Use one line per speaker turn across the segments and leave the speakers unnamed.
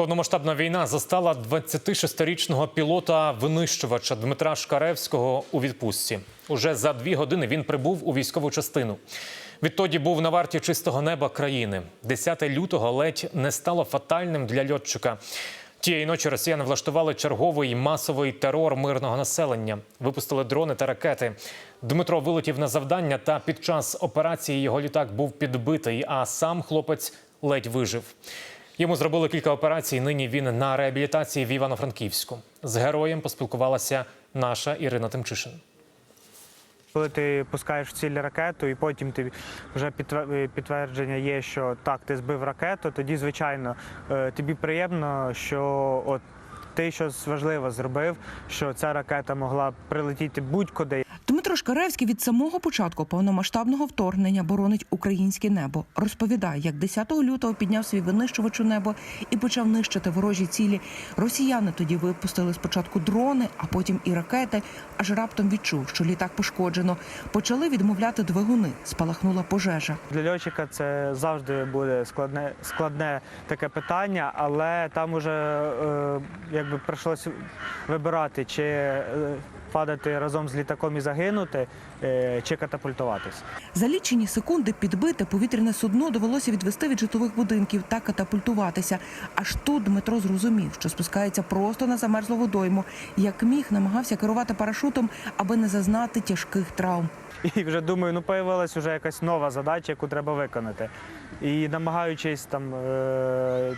Повномасштабна війна застала 26-річного пілота винищувача Дмитра Шкаревського у відпустці. Уже за дві години він прибув у військову частину. Відтоді був на варті чистого неба країни. 10 лютого ледь не стало фатальним для льотчика. Тієї ночі росіяни влаштували черговий масовий терор мирного населення. Випустили дрони та ракети. Дмитро вилетів на завдання, та під час операції його літак був підбитий, а сам хлопець ледь вижив. Йому зробили кілька операцій. Нині він на реабілітації в Івано-Франківську. З героєм поспілкувалася наша Ірина Тимчишин.
Коли ти пускаєш в ціль ракету, і потім ти вже підтвер- підтвердження є, що так, ти збив ракету, тоді, звичайно, е, тобі приємно, що от ти щось важливе зробив, що ця ракета могла прилетіти будь-куди.
Дмитро Шкаревський від самого початку повномасштабного вторгнення боронить українське небо. Розповідає, як 10 лютого підняв свій винищувач у небо і почав нищити ворожі цілі. Росіяни тоді випустили спочатку дрони, а потім і ракети. Аж раптом відчув, що літак пошкоджено. Почали відмовляти двигуни. Спалахнула пожежа.
Для льотчика це завжди буде складне, складне таке питання, але там уже е, якби прийшлося вибирати, чи е, падати разом з літаком і загинути, е, чи катапультуватись.
За лічені секунди підбите повітряне судно довелося відвести від житлових будинків та катапультуватися. Аж тут Дмитро зрозумів, що спускається просто на замерзлу водойму. Як міг, намагався керувати парашутом, аби не зазнати тяжких травм.
І вже думаю, ну появилась вже якась нова задача, яку треба виконати. І намагаючись там е-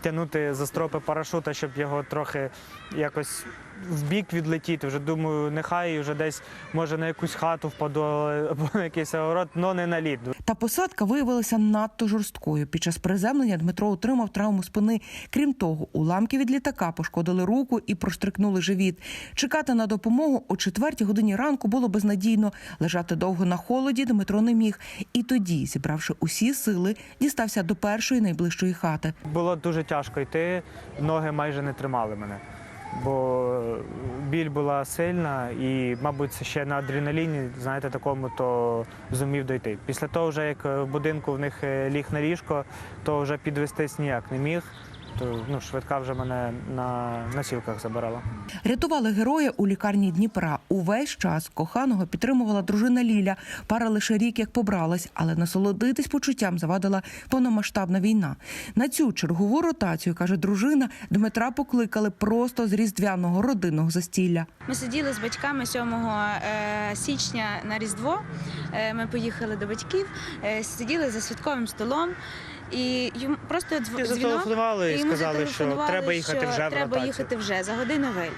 тягнути за стропи парашута, щоб його трохи якось в бік відлетіти. Вже думаю, нехай вже десь може на якусь хату впаду або на якийсь огород, але не на лід.
Та посадка виявилася надто жорсткою. Під час приземлення Дмитро отримав травму спини. Крім того, уламки від літака пошкодили руку і проштрикнули живіт. Чекати на допомогу о четвертій годині ранку було безнадійно. Лежати довго на холоді Дмитро не міг. І тоді, зібравши усі сили, дістався до першої найближчої хати.
Було дуже тяжко йти, ноги майже не тримали мене. Бо біль була сильна і, мабуть, ще на адреналіні, знаєте, такому, то зумів дойти. Після того, вже як в будинку в них е, ліг на ліжко, то вже підвестись ніяк не міг. То ну, швидка вже мене на носілках забирала.
Рятували героя у лікарні Дніпра. Увесь час коханого підтримувала дружина Ліля. Пара лише рік як побралась, але насолодитись почуттям завадила повномасштабна війна. На цю чергову ротацію каже дружина, Дмитра покликали просто з різдвяного родинного застілля.
Ми сиділи з батьками 7 е, січня на Різдво. Е, Ми поїхали до батьків, е, сиділи за святковим столом. І йому просто дзво- дзвінок,
Зателефонували і
йому
сказали, що
зателефонували,
треба їхати вже в
треба
ротацію.
їхати вже за годину виліт.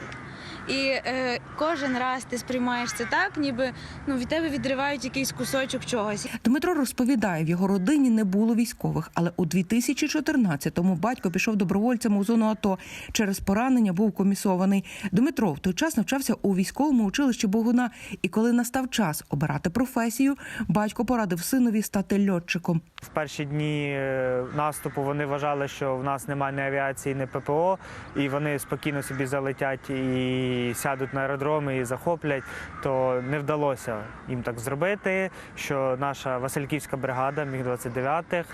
І е, кожен раз ти сприймаєш це так, ніби ну від тебе відривають якийсь кусочок чогось.
Дмитро розповідає, в його родині не було військових, але у 2014-му батько пішов добровольцем у зону АТО. Через поранення був комісований. Дмитро в той час навчався у військовому училищі Богуна. І коли настав час обирати професію, батько порадив синові стати льотчиком.
В перші дні е, наступу вони вважали, що в нас немає ні авіації, ні ППО, і вони спокійно собі залетять і сядуть на аеродроми і захоплять. То не вдалося їм так зробити. Що наша Васильківська бригада, міг 29-х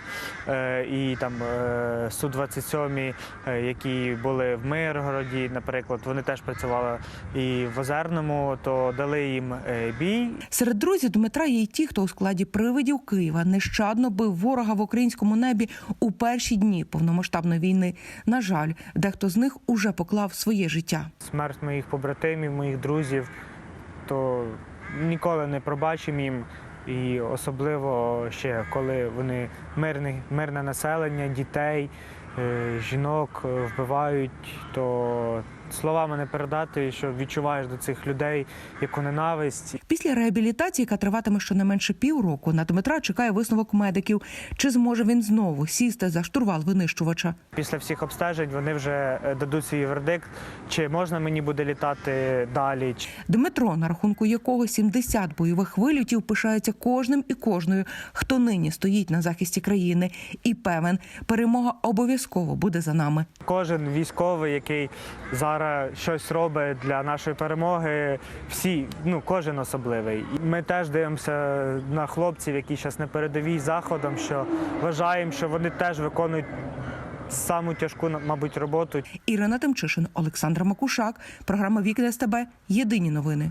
е, і там е, су 27 е, які були в Миргороді, наприклад, вони теж працювали і в Озерному, то дали їм бій.
Серед друзів Дмитра є й ті, хто у складі привидів Києва нещадно бив ворога в українському небі у перші дні повномасштабної війни. На жаль, дехто з них уже поклав своє життя.
смерть моїх побратимів, моїх друзів, то ніколи не пробачимо їм. І особливо ще коли вони мирне, мирне населення, дітей, е, жінок е, вбивають, то словами не передати, що відчуваєш до цих людей яку ненависть.
Після реабілітації, яка триватиме щонайменше півроку, на Дмитра чекає висновок медиків. Чи зможе він знову сісти за штурвал винищувача?
Після всіх обстежень вони вже е, дадуть свій вердикт, чи можна мені буде літати далі,
Дмитро, на рахунку якого 70 бойових вильотів, пишається кожним і кожною, хто нині стоїть на захисті країни, і певен, перемога обов'язково буде за нами.
Кожен військовий, який зараз щось робить для нашої перемоги, всі, ну кожен особливий. Ми теж дивимося на хлопців, які зараз на передовій заходом, що вважаємо, що вони теж виконують саму тяжку, мабуть, роботу.
Ірина Тимчишин, Олександр Макушак. Програма Вікна СТБ. Єдині новини.